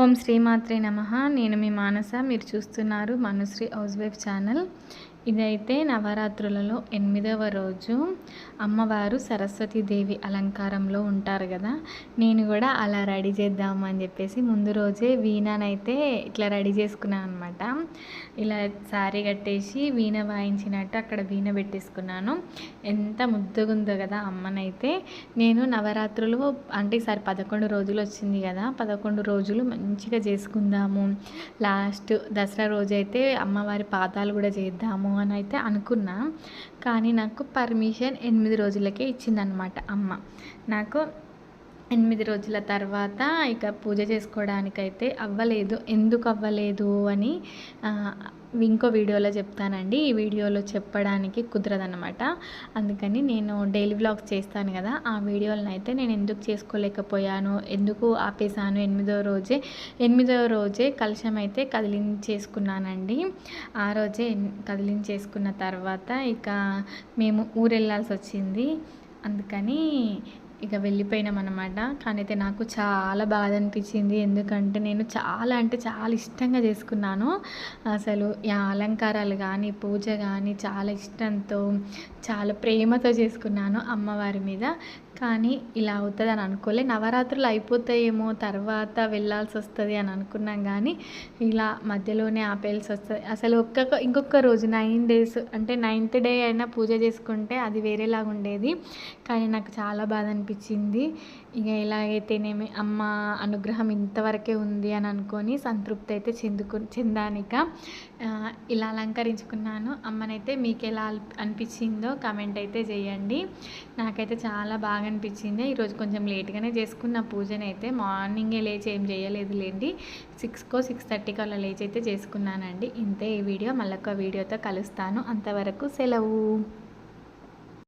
ఓం శ్రీమాత్రే నమ. నేను మీ మానస. మీరు చూస్తున్నారు మనుశ్రీ హౌస్ వైఫ్ ఛానల్. ఇదైతే నవరాత్రులలో ఎనిమిదవ రోజు అమ్మవారు సరస్వతీదేవి అలంకారంలో ఉంటారు కదా. నేను కూడా అలా రెడీ చేద్దాము అని చెప్పేసి ముందు రోజే వీణనైతే ఇట్లా రెడీ చేసుకున్నాను అనమాట ఇలా శారీ కట్టేసి వీణ వాయించినట్టు అక్కడ వీణ పెట్టేసుకున్నాను. ఎంత ముద్దగుందో కదా అమ్మనైతే. నేను నవరాత్రులు అంటే ఈసారి పదకొండు రోజులు వచ్చింది కదా. పదకొండు రోజులు మంచిగా చేసుకుందాము. లాస్ట్ దసరా రోజు అయితే అమ్మవారి పాదాలు కూడా చేద్దాము అని అయితే అనుకున్నా. కానీ నాకు పర్మిషన్ ఎనిమిది రోజులకే ఇచ్చిందనమాట అమ్మ. నాకు ఎనిమిది రోజుల తర్వాత ఇక పూజ చేసుకోవడానికైతే అవ్వలేదు. ఎందుకు అవ్వలేదు అని ఇంకో వీడియోలో చెప్తానండి. ఈ వీడియోలో చెప్పడానికి కుదరదనమాట అందుకని నేను డైలీ వ్లాగ్స్ చేస్తాను కదా ఆ వీడియోలను అయితే నేను ఎందుకు చేసుకోలేకపోయాను ఎందుకు ఆపేసాను ఎనిమిదో రోజే. ఎనిమిదో రోజే కలుషం అయితే కదిలించేసుకున్నానండి. ఆ రోజే కదిలించేసుకున్న తర్వాత ఇక మేము ఊరు వెళ్ళాల్సి వచ్చింది అందుకని ఇక వెళ్ళిపోయినాం అనమాట కానీ అయితే నాకు చాలా బాధ అనిపించింది ఎందుకంటే నేను చాలా అంటే చాలా ఇష్టంగా చేసుకున్నాను. అసలు ఈ అలంకారాలు కానీ పూజ కానీ చాలా ఇష్టంతో చాలా ప్రేమతో చేసుకున్నాను అమ్మవారి మీద. కానీ ఇలా అవుతుంది అని అనుకోలే. నవరాత్రులు అయిపోతాయేమో తర్వాత వెళ్ళాల్సి వస్తుంది అని అనుకున్నాం కానీ ఇలా మధ్యలోనే ఆపేయాల్సి వస్తుంది అసలు ఒక్క ఇంకొక రోజు నైన్ డేస్ అంటే నైన్త్ డే అయినా పూజ చేసుకుంటే అది వేరేలాగా ఉండేది కానీ నాకు చాలా బాధ అనిపించింది ఇక ఎలాగైతేనేమి అమ్మ అనుగ్రహం ఇంతవరకే ఉంది అని అనుకొని సంతృప్తి అయితే చెందుకు చెందానిక ఇలా అలంకరించుకున్నాను. అమ్మనైతే మీకు ఎలా అనిపించిందో కమెంట్ అయితే చేయండి నాకైతే చాలా బాగా అనిపించింది ఈరోజు కొంచెం లేట్గానే చేసుకున్న పూజను అయితే మార్నింగే లేచి ఏం చేయలేదు లేండి సిక్స్కో సిక్స్ థర్టీకి అలా లేచి అయితే చేసుకున్నానండి. ఇంతే ఈ వీడియో మళ్ళొక వీడియోతో కలుస్తాను. అంతవరకు సెలవు.